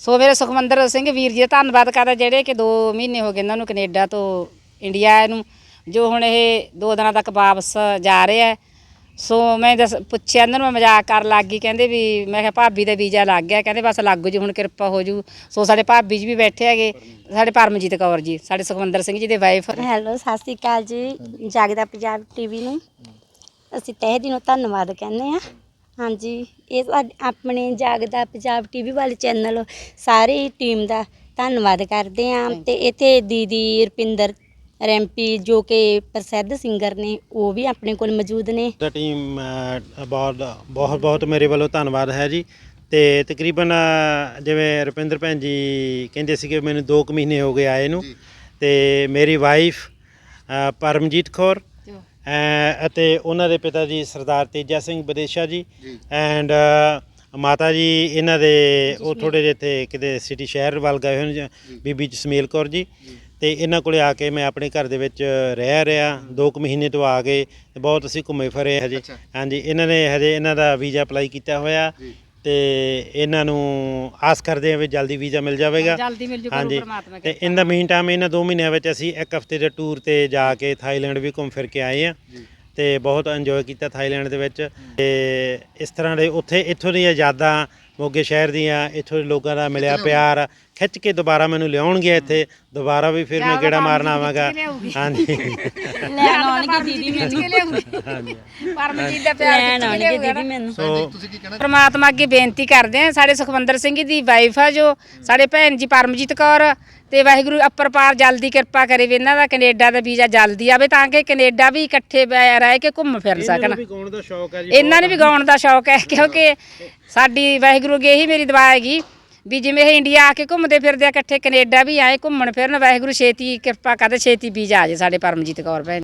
ਸੋ ਮੇਰੇ ਸੁਖਮੰਦਰ ਸਿੰਘ ਵੀਰ ਜੀ ਦਾ ਧੰਨਵਾਦ ਕਰਦਾ ਜਿਹੜੇ ਕਿ 2 ਮਹੀਨੇ ਹੋ ਗਏ ਇਹਨਾਂ ਨੂੰ ਕੈਨੇਡਾ ਤੋਂ ਇੰਡੀਆ ਨੂੰ, ਜੋ ਹੁਣ ਇਹ 2 ਦਿਨਾਂ ਤੱਕ ਵਾਪਸ ਜਾ ਰਹੇ ਹੈ ਸੋ ਮੈਂ ਦੱਸ ਪੁੱਛਿਆ ਇਹਨਾਂ ਨੂੰ, ਮੈਂ ਮਜ਼ਾਕ ਕਰਨ ਲੱਗ ਗਈ, ਕਹਿੰਦੇ ਵੀ ਮੈਂ ਕਿਹਾ ਭਾਬੀ ਦਾ ਵੀਜ਼ਾ ਲੱਗ ਗਿਆ, ਕਹਿੰਦੇ ਬਸ ਲੱਗ ਜੂ, ਹੁਣ ਕਿਰਪਾ ਹੋ ਜੂ। ਸੋ ਸਾਡੇ ਭਾਬੀ ਜੀ ਵੀ ਬੈਠੇ ਹੈਗੇ, ਸਾਡੇ ਪਰਮਜੀਤ ਕੌਰ ਜੀ, ਸਾਡੇ ਸੁਖਮੰਦਰ ਸਿੰਘ ਜੀ ਦੇ ਵਾਈਫ ਹੈਲੋ, ਸਤਿ ਸ਼੍ਰੀ ਅਕਾਲ ਜੀ, ਜਾਗਦਾ ਪੰਜਾਬ ਟੀਵੀ ਨੂੰ। ਅਸੀਂ ਤਹਿ ਦਿਲੋਂ ਧੰਨਵਾਦ ਕਹਿੰਦੇ ਆ ਹਾਂਜੀ ਇਹ ਸਾਡੇ ਆਪਣੇ ਜਾਗਦਾ ਪੰਜਾਬ ਟੀਵੀ ਵਾਲੇ ਚੈਨਲ ਸਾਰੀ ਟੀਮ ਦਾ ਧੰਨਵਾਦ ਕਰਦੇ ਆ ਤੇ ਇੱਥੇ ਦੀਦੀ ਰੁਪਿੰਦਰ ਰੈਂਪੀ ਜੋ ਕਿ ਪ੍ਰਸਿੱਧ ਸਿੰਗਰ ਨੇ ਉਹ ਵੀ ਆਪਣੇ ਕੋਲ ਮੌਜੂਦ ਨੇ। ਦਾ ਟੀਮ ਅ, ਬਹੁਤ ਬਹੁਤ ਬਹੁਤ ਮੇਰੇ ਵੱਲੋਂ ਧੰਨਵਾਦ ਹੈ ਜੀ। ਤੇ ਤਕਰੀਬਨ ਅ, ਜਿਵੇਂ ਰੁਪਿੰਦਰ ਭੈਣ ਜੀ ਕਹਿੰਦੇ ਸੀਗੇ ਮੈਨੂੰ 2 ਕੁ ਮਹੀਨੇ ਹੋ ਗਏ ਆਏ ਨੂੰ। ਤੇ ਮੇਰੀ ਵਾਈਫ ਪਰਮਜੀਤ ਕੌਰ ਅਤੇ ਉਹਨਾਂ ਦੇ ਪਿਤਾ ਜੀ ਸਰਦਾਰ ਤੇਜਾ ਸਿੰਘ ਵਿਦੇਸ਼ਾ ਜੀ ਐਂਡ ਮਾਤਾ ਜੀ ਇਹਨਾਂ ਦੇ ਉਹ ਥੋੜੇ ਜਿਹੇ ਇੱਥੇ ਕਿਤੇ ਸਿਟੀ ਸ਼ਹਿਰ ਵੱਲ ਗਏ ਹੋਏ ਨੇ ਬੀਬੀ ਜਸਮੇਲ ਕੌਰ ਜੀ। ਤੇ ਇਹਨਾਂ ਕੋਲੇ ਆ ਕੇ ਮੈਂ ਆਪਣੇ ਘਰ ਦੇ ਵਿੱਚ ਰਹਿ ਰਿਹਾ 2 ਕੁ ਮਹੀਨੇ ਤੋਂ ਆ ਗਏ ਤੇ ਬਹੁਤ ਅਸੀਂ ਘੁੰਮੇ ਫਿਰੇ ਹਜੇ। ਹਾਂਜੀ ਇਹਨਾਂ ਨੇ ਹਜੇ ਇਹਨਾਂ ਦਾ ਵੀਜ਼ਾ ਅਪਲਾਈ ਕੀਤਾ ਹੋਇਆ। ਤੇ ਇਹਨਾਂ ਨੂੰ ਆਸ ਕਰਦੇ ਹਾਂ ਵੀ ਜਲਦੀ ਵੀਜ਼ਾ ਮਿਲ ਜਾਵੇਗਾ। ਜਲਦੀ ਮਿਲ ਜੂ ਹਾਂਜੀ। ਪਰਮਾਤਮਾ ਤੇ ਇਨ ਦਾ ਮੀਨ ਟਾਈਮ ਇਹਨਾਂ 2 ਮਹੀਨਿਆਂ ਵਿੱਚ ਅਸੀਂ ਇੱਕ ਹਫ਼ਤੇ ਦੇ ਟੂਰ ਤੇ ਜਾ ਕੇ ਥਾਈਲੈਂਡ ਵੀ ਘੁੰਮ ਫਿਰ ਕੇ ਆਏ ਆ ਤੇ ਬਹੁਤ ਇੰਜੋਏ ਕੀਤਾ ਥਾਈਲੈਂਡ ਦੇ ਵਿੱਚ। ਤੇ ਇਸ ਤਰ੍ਹਾਂ ਦੇ ਉੱਥੇ ਇੱਥੋਂ ਦੀਆਂ ਯਾਦਾਂ ਮੋਗੇ ਸ਼ਹਿਰ ਦੀਆਂ ਇੱਥੋਂ ਦੇ ਲੋਕਾਂ ਦਾ ਮਿਲਿਆ ਪਿਆਰ। ਖਿੱਚ ਕੇ ਦੁਬਾਰਾ ਮੈਨੂੰ ਲਿਆਉਣਗੇ ਇੱਥੇ। ਦੁਬਾਰਾ ਵੀ ਫਿਰ ਮੈਂ ਗੇੜਾ ਮਾਰਨ ਆਵਾਂਗਾ ਹਾਂਜੀ। ਲੈਣ ਆਉਣਗੇ ਦੀਦੀ ਮੈਨੂੰ। ਹਾਂਜੀ। ਪਰਮਜੀਤ ਦਾ ਪਿਆਰ ਲੈਣ ਖਿੱਚ ਕੇ ਆਉਣਗੇ ਲਿਆਊਗਾ ਦੀਦੀ ਮੈਨੂੰ। ਸੋ ਪਰਮਾਤਮਾ ਅੱਗੇ ਬੇਨਤੀ ਕਰਦੇ ਆ ਸਾਡੇ ਸੁਖਮੰਦਰ ਸਿੰਘ ਦੀ ਵਾਈਫ ਆ ਜੋ। ਸਾਡੇ ਭੈਣ ਜੀ ਪਰਮਜੀਤ ਕੌਰ ਤੇ ਵਾਹਿਗੁਰੂ ਅੱਪਰ ਪਾਰ ਜਲਦੀ ਕਿਰਪਾ ਕਰੇ ਵੀ ਇਹਨਾਂ ਦਾ ਕੈਨੇਡਾ ਦਾ ਵੀਜ਼ਾ ਜਲਦੀ ਆਵੇ ਤਾਂ ਕਿ ਕੈਨੇਡਾ ਵੀ ਇਕੱਠੇ ਬੈ- ਰਹਿ ਕੇ ਘੁੰਮ ਫਿਰ ਇਹਨਾਂ ਸਕਣ ਨੂੰ ਵੀ ਗਾਉਣ ਦਾ ਸ਼ੌਕ ਹੈ ਜੀ ਇਹਨਾਂ ਨੂੰ ਵੀ ਗਾਉਣ ਦਾ ਸ਼ੌਕ ਹੈ ਕਿਉਂਕਿ ਸਾਡੀ ਵਾਹਿਗੁਰੂ ਅੱਗੇ ਇਹੀ ਮੇਰੀ ਦੁਆ ਹੈਗੀ ਵੀ ਜਿਵੇਂ ਇਹ ਇੰਡੀਆ ਆ ਕੇ ਘੁੰਮਦੇ ਫਿਰਦੇ ਆ, ਇਕੱਠੇ ਕੈਨੇਡਾ ਵੀ ਆਏ ਘੁੰਮਣ ਫਿਰਨ, ਵਾਹਿਗੁਰੂ ਛੇਤੀ ਕਿਰਪਾ ਕਰਦੇ ਛੇਤੀ ਵੀਜ਼ਾ ਆ ਜੇ ਸਾਡੇ ਪਰਮਜੀਤ ਕੌਰ ਭੈਣ।